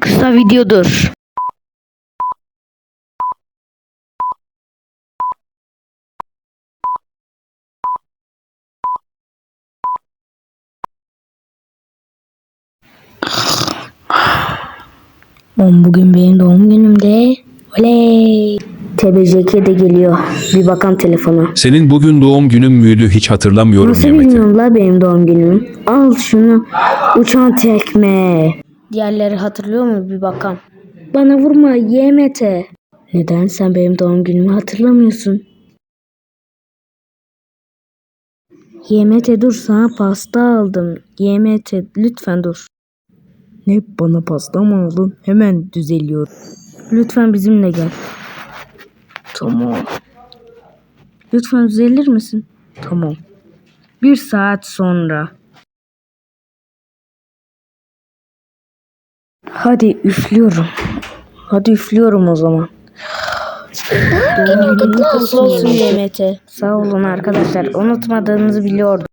Kısa videodur. Oğlum bugün benim doğum günümde. Oley. TBJK de geliyor. Bir bakan telefona. Senin bugün doğum günün müydü hiç hatırlamıyorum Nasıl Mehmet'i. bilmiyorum la benim doğum günüm. Al şunu. Uçan tekme. Diğerleri hatırlıyor mu bir bakalım. Bana vurma YMT. Neden sen benim doğum günümü hatırlamıyorsun? YMT dur sana pasta aldım. YMT lütfen dur. Ne bana pasta mı aldın? Hemen düzeliyor. Lütfen bizimle gel. Tamam. Lütfen düzelir misin? Tamam. Bir saat sonra. Hadi üflüyorum. Hadi üflüyorum o zaman. Doğum günün kutlu olsun YMT. Sağ olun arkadaşlar. Unutmadığınızı biliyordum.